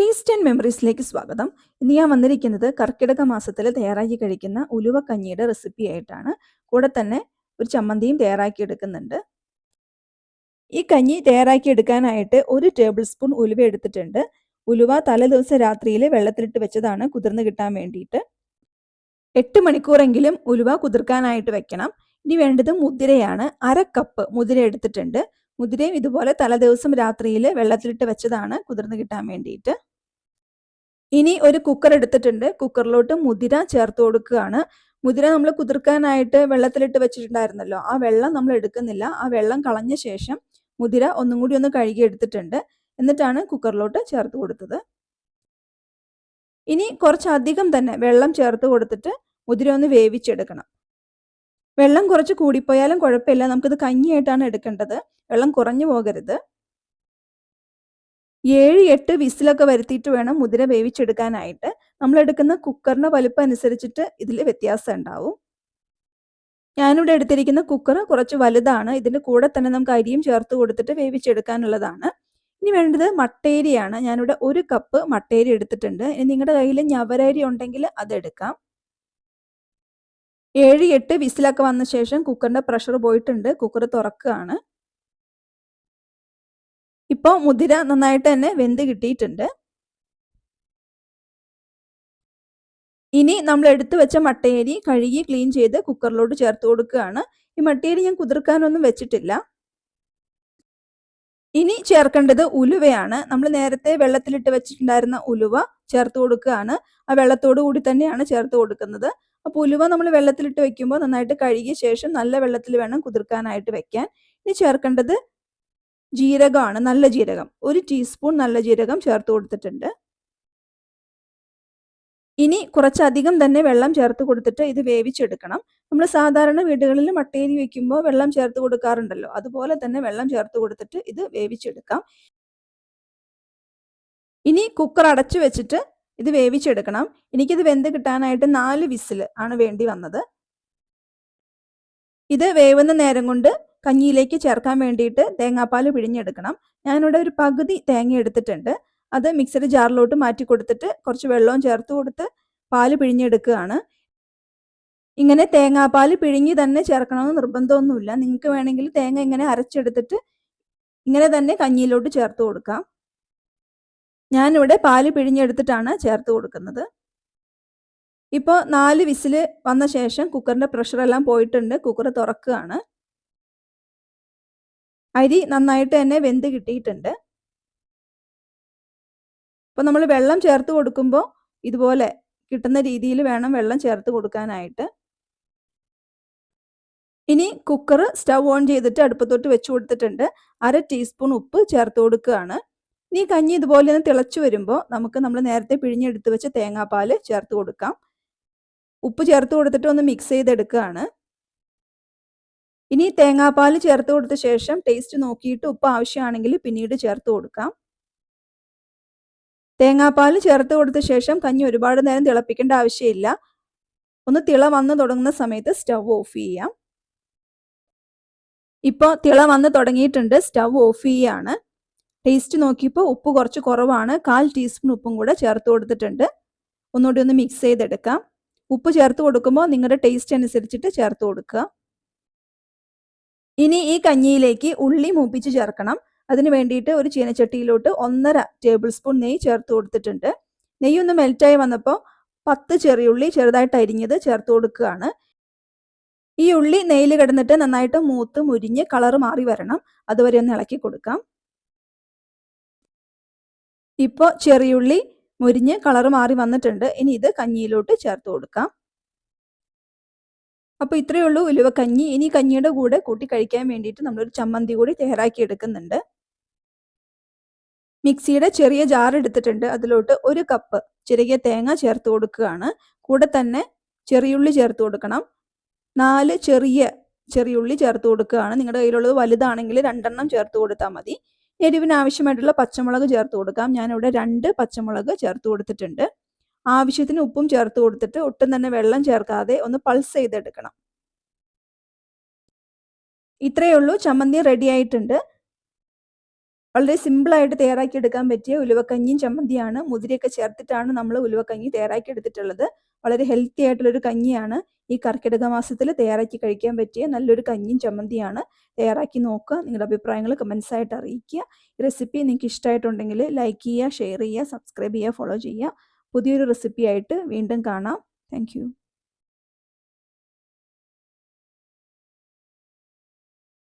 Taste and മെമ്മറീസിലേക്ക് സ്വാഗതം. ഇന്ന് ഞാൻ വന്നിരിക്കുന്നത് കർക്കിടക മാസത്തിൽ തയ്യാറാക്കി കഴിക്കുന്ന ഉലുവ കഞ്ഞിയുടെ റെസിപ്പി ആയിട്ടാണ്. കൂടെ തന്നെ ഒരു ചമ്മന്തിയും തയ്യാറാക്കി എടുക്കുന്നുണ്ട്. ഈ കഞ്ഞി തയ്യാറാക്കി എടുക്കാനായിട്ട് ഒരു ടേബിൾ സ്പൂൺ ഉലുവ എടുത്തിട്ടുണ്ട്. ഉലുവ തലേ ദിവസം രാത്രിയിൽ വെള്ളത്തിലിട്ട് വെച്ചതാണ് കുതിർന്ന് കിട്ടാൻ വേണ്ടിയിട്ട്. എട്ട് മണിക്കൂറെങ്കിലും ഉലുവ കുതിർക്കാനായിട്ട് വെക്കണം. ഇനി വേണ്ടത് മുതിരയാണ്. അര കപ്പ് മുതിര എടുത്തിട്ടുണ്ട്. മുതിരയും ഇതുപോലെ തലേദിവസം രാത്രിയിൽ വെള്ളത്തിലിട്ട് വെച്ചതാണ് കുതിർന്ന് കിട്ടാൻ വേണ്ടിയിട്ട്. ഇനി ഒരു കുക്കർ എടുത്തിട്ടുണ്ട്. കുക്കറിലോട്ട് മുതിര ചേർത്ത് കൊടുക്കുകയാണ്. മുതിര നമ്മൾ കുതിർക്കാനായിട്ട് വെള്ളത്തിലിട്ട് വെച്ചിട്ടുണ്ടായിരുന്നല്ലോ. ആ വെള്ളം നമ്മൾ എടുക്കുന്നില്ല. ആ വെള്ളം കളഞ്ഞ ശേഷം മുതിര ഒന്നും കൂടി ഒന്ന് കഴുകി എടുത്തിട്ടുണ്ട്. എന്നിട്ടാണ് കുക്കറിലോട്ട് ചേർത്ത് കൊടുത്തത്. ഇനി കുറച്ചധികം തന്നെ വെള്ളം ചേർത്ത് കൊടുത്തിട്ട് മുതിര ഒന്ന് വേവിച്ചെടുക്കണം. വെള്ളം കുറച്ച് കൂടിപ്പോയാലും കുഴപ്പമില്ല. നമുക്കിത് കഞ്ഞിയായിട്ടാണ് എടുക്കേണ്ടത്. വെള്ളം കുറഞ്ഞു പോകരുത്. ഏഴ് എട്ട് വിസിലൊക്കെ വരുത്തിയിട്ട് വേണം മുതിര വേവിച്ചെടുക്കാനായിട്ട്. നമ്മൾ എടുക്കുന്ന കുക്കറിന്റെ വലുപ്പം അനുസരിച്ചിട്ട് ഇതിൽ വ്യത്യാസം ഉണ്ടാവും. ഞാനിവിടെ എടുത്തിരിക്കുന്ന കുക്കർ കുറച്ച് വലുതാണ്. ഇതിന്റെ കൂടെ തന്നെ നമുക്ക് അരിയും ചേർത്ത് കൊടുത്തിട്ട് വേവിച്ചെടുക്കാനുള്ളതാണ്. ഇനി വേണ്ടത് മട്ടേരിയാണ്. ഞാനിവിടെ ഒരു കപ്പ് മട്ടേരി എടുത്തിട്ടുണ്ട്. ഇനി നിങ്ങളുടെ കയ്യിൽ ഞവരരി ഉണ്ടെങ്കിൽ അതെടുക്കാം. ഏഴ് എട്ട് വിസിലൊക്കെ വന്ന ശേഷം കുക്കറിന്റെ പ്രഷർ പോയിട്ടുണ്ട്. കുക്കർ തുറക്കുകയാണ്. ഇപ്പോൾ മുതിര നന്നായിട്ട് തന്നെ വെന്ത് കിട്ടിയിട്ടുണ്ട്. ഇനി നമ്മൾ എടുത്തു വെച്ച മട്ടയരി കഴുകി ക്ലീൻ ചെയ്ത് കുക്കറിലോട്ട് ചേർത്ത് കൊടുക്കുകയാണ്. ഈ മട്ടയരി ഞാൻ കുതിർക്കാനൊന്നും വെച്ചിട്ടില്ല. ഇനി ചേർക്കേണ്ടത് ഉലുവയാണ്. നമ്മൾ നേരത്തെ വെള്ളത്തിലിട്ട് വെച്ചിട്ടുണ്ടായിരുന്ന ഉലുവ ചേർത്ത് കൊടുക്കുകയാണ്. ആ വെള്ളത്തോടു കൂടി തന്നെയാണ് ചേർത്ത് കൊടുക്കുന്നത്. അപ്പോൾ ഉലുവ നമ്മൾ വെള്ളത്തിലിട്ട് വെക്കുമ്പോൾ നന്നായിട്ട് കഴുകിയ ശേഷം നല്ല വെള്ളത്തിൽ വേണം കുതിർക്കാനായിട്ട് വെക്കാൻ. ഇനി ചേർക്കേണ്ടത് ജീരകമാണ് നല്ല ജീരകം. ഒരു ടീസ്പൂൺ നല്ല ജീരകം ചേർത്ത് കൊടുത്തിട്ടുണ്ട്. ഇനി കുറച്ചധികം തന്നെ വെള്ളം ചേർത്ത് കൊടുത്തിട്ട് ഇത് വേവിച്ചെടുക്കണം. നമ്മൾ സാധാരണ വീടുകളിൽ മട്ടേരി വെക്കുമ്പോൾ വെള്ളം ചേർത്ത് കൊടുക്കാറുണ്ടല്ലോ. അതുപോലെ തന്നെ വെള്ളം ചേർത്ത് കൊടുത്തിട്ട് ഇത് വേവിച്ചെടുക്കാം. ഇനി കുക്കർ അടച്ചു വെച്ചിട്ട് ഇത് വേവിച്ചെടുക്കണം. എനിക്കിത് വെന്ത് കിട്ടാനായിട്ട് നാല് വിസിൽ ആണ് വേണ്ടി വന്നത്. ഇത് വേവുന്ന നേരം കൊണ്ട് കഞ്ഞിയിലേക്ക് ചേർക്കാൻ വേണ്ടിയിട്ട് തേങ്ങാപ്പാൽ പിഴിഞ്ഞെടുക്കണം. ഞാനിവിടെ ഒരു പകുതി തേങ്ങ എടുത്തിട്ടുണ്ട്. അത് മിക്സഡ് ജാറിലോട്ട് മാറ്റി കൊടുത്തിട്ട് കുറച്ച് വെള്ളവും ചേർത്ത് കൊടുത്ത് പാൽ പിഴിഞ്ഞെടുക്കുകയാണ്. ഇങ്ങനെ തേങ്ങാപ്പാൽ പിഴിഞ്ഞ് തന്നെ ചേർക്കണമെന്ന് നിർബന്ധമൊന്നുമില്ല. നിങ്ങൾക്ക് വേണമെങ്കിൽ തേങ്ങ ഇങ്ങനെ അരച്ചെടുത്തിട്ട് ഇങ്ങനെ തന്നെ കഞ്ഞിയിലോട്ട് ചേർത്ത് കൊടുക്കാം. ഞാനിവിടെ പാൽ പിഴിഞ്ഞെടുത്തിട്ടാണ് ചേർത്ത് കൊടുക്കുന്നത്. ഇപ്പോൾ നാല് വിസിൽ വന്ന ശേഷം കുക്കറിന്റെ പ്രഷറെല്ലാം പോയിട്ടുണ്ട്. കുക്കർ തുറക്കുകയാണ്. അരി നന്നായിട്ട് തന്നെ വെന്ത് കിട്ടിയിട്ടുണ്ട്. അപ്പോൾ നമ്മൾ വെള്ളം ചേർത്ത് കൊടുക്കുമ്പോൾ ഇതുപോലെ കിട്ടുന്ന രീതിയിൽ വേണം വെള്ളം ചേർത്ത് കൊടുക്കാനായിട്ട്. ഇനി കുക്കർ സ്റ്റൗ ഓൺ ചെയ്തിട്ട് അടുപ്പത്തോട്ട് വെച്ച് കൊടുത്തിട്ടുണ്ട്. അര ടീസ്പൂൺ ഉപ്പ് ചേർത്ത് കൊടുക്കുകയാണ്. ഇനി കഞ്ഞി ഇതുപോലെ ഒന്ന് തിളച്ചു വരുമ്പോൾ നമുക്ക് നമ്മൾ നേരത്തെ പിഴിഞ്ഞെടുത്ത് വെച്ച തേങ്ങാപ്പാൽ ചേർത്ത് കൊടുക്കാം. ഉപ്പ് ചേർത്ത് കൊടുത്തിട്ട് ഒന്ന് മിക്സ് ചെയ്തെടുക്കുകയാണ്. ഇനി തേങ്ങാപ്പാൽ ചേർത്ത് കൊടുത്ത ശേഷം ടേസ്റ്റ് നോക്കിയിട്ട് ഉപ്പ് ആവശ്യമാണെങ്കിൽ പിന്നീട് ചേർത്ത് കൊടുക്കാം. തേങ്ങാപ്പാൽ ചേർത്ത് കൊടുത്ത ശേഷം കഞ്ഞി ഒരുപാട് നേരം തിളപ്പിക്കേണ്ട ആവശ്യമില്ല. ഒന്ന് തിള വന്ന് തുടങ്ങുന്ന സമയത്ത് സ്റ്റവ് ഓഫ് ചെയ്യാം. ഇപ്പോൾ തിള വന്ന് തുടങ്ങിയിട്ടുണ്ട് സ്റ്റവ് ഓഫ് ചെയ്യാണ്. ടേസ്റ്റ് നോക്കിയപ്പോൾ ഉപ്പ് കുറച്ച് കുറവാണ് കാൽ ടീസ്പൂൺ ഉപ്പും കൂടെ ചേർത്ത് കൊടുത്തിട്ടുണ്ട്. ഒന്നുകൂടി ഒന്ന് മിക്സ് ചെയ്തെടുക്കാം. ഉപ്പ് ചേർത്ത് കൊടുക്കുമ്പോൾ നിങ്ങളുടെ ടേസ്റ്റ് അനുസരിച്ചിട്ട് ചേർത്ത് കൊടുക്കുക. ഇനി ഈ കഞ്ഞിയിലേക്ക് ഉള്ളി മൂപ്പിച്ച് ചേർക്കണം. അതിന് വേണ്ടിയിട്ട് ഒരു ചീനച്ചട്ടിയിലോട്ട് ഒന്നര ടേബിൾ സ്പൂൺ നെയ്യ് ചേർത്ത് കൊടുത്തിട്ടുണ്ട്. നെയ്യ് ഒന്ന് മെൽറ്റായി വന്നപ്പോൾ പത്ത് ചെറിയുള്ളി ചെറുതായിട്ട് അരിഞ്ഞത് ചേർത്ത് കൊടുക്കുകയാണ്. ഈ ഉള്ളി നെയ്യിൽ കിടന്നിട്ട് നന്നായിട്ട് മൂത്ത് മുരിഞ്ഞ് കളർ മാറി വരണം. അതുവരെ ഒന്ന് ഇളക്കി കൊടുക്കാം. ഇപ്പോൾ ചെറിയുള്ളി മുരിഞ്ഞ് കളർ മാറി വന്നിട്ടുണ്ട്. ഇനി ഇത് കഞ്ഞിയിലോട്ട് ചേർത്ത് കൊടുക്കാം. അപ്പോൾ ഇത്രയേ ഉള്ളൂ. ഉലുവ കഞ്ഞി. ഇനി കഞ്ഞിയുടെ കൂടെ കൂട്ടി കഴിക്കാൻ വേണ്ടിയിട്ട് നമ്മളൊരു ചമ്മന്തി കൂടി തയ്യാറാക്കി എടുക്കുന്നുണ്ട്. മിക്സിയുടെ ചെറിയ ജാർ എടുത്തിട്ടുണ്ട്. അതിലോട്ട് ഒരു കപ്പ് ചെറിയ തേങ്ങ ചേർത്ത് കൊടുക്കുകയാണ്. കൂടെ തന്നെ ചെറിയുള്ളി ചേർത്ത് കൊടുക്കണം. നാല് ചെറിയ ചെറിയുള്ളി ചേർത്ത് കൊടുക്കുകയാണ്. നിങ്ങളുടെ കയ്യിലുള്ളത് വലുതാണെങ്കിൽ രണ്ടെണ്ണം ചേർത്ത് കൊടുത്താൽ മതി. എരിവിന് ആവശ്യമായിട്ടുള്ള പച്ചമുളക് ചേർത്ത് കൊടുക്കാം. ഞാനിവിടെ രണ്ട് പച്ചമുളക് ചേർത്ത് കൊടുത്തിട്ടുണ്ട്. ആവശ്യത്തിന് ഉപ്പും ചേർത്ത് കൊടുത്തിട്ട് ഒട്ടും തന്നെ വെള്ളം ചേർക്കാതെ ഒന്ന് പൾസ് ചെയ്തെടുക്കണം. ഇത്രയേ ഉള്ളൂ. ചമ്മന്തി റെഡി ആയിട്ടുണ്ട്. വളരെ സിമ്പിളായിട്ട് തയ്യാറാക്കിയെടുക്കാൻ പറ്റിയ ഉലുവക്കഞ്ഞിയും ചമ്മന്തിയാണ്. മുതിരയൊക്കെ ചേർത്തിട്ടാണ് നമ്മൾ ഉലുവക്കഞ്ഞി തയ്യാറാക്കി എടുത്തിട്ടുള്ളത്. വളരെ ഹെൽത്തി ആയിട്ടുള്ളൊരു കഞ്ഞിയാണ് ഈ കർക്കിടക മാസത്തിൽ തയ്യാറാക്കി കഴിക്കാൻ പറ്റിയ നല്ലൊരു കഞ്ഞിയും ചമ്മന്തിയാണ്. തയ്യാറാക്കി നോക്കുക. നിങ്ങളുടെ അഭിപ്രായങ്ങൾ കമൻസ് ആയിട്ട് അറിയിക്കുക. റെസിപ്പി നിങ്ങൾക്ക് ഇഷ്ടമായിട്ടുണ്ടെങ്കിൽ ലൈക്ക് ചെയ്യുക ഷെയർ ചെയ്യുക സബ്സ്ക്രൈബ് ചെയ്യുക ഫോളോ ചെയ്യുക. പുതിയൊരു റെസിപ്പിയായിട്ട് വീണ്ടും കാണാം. താങ്ക്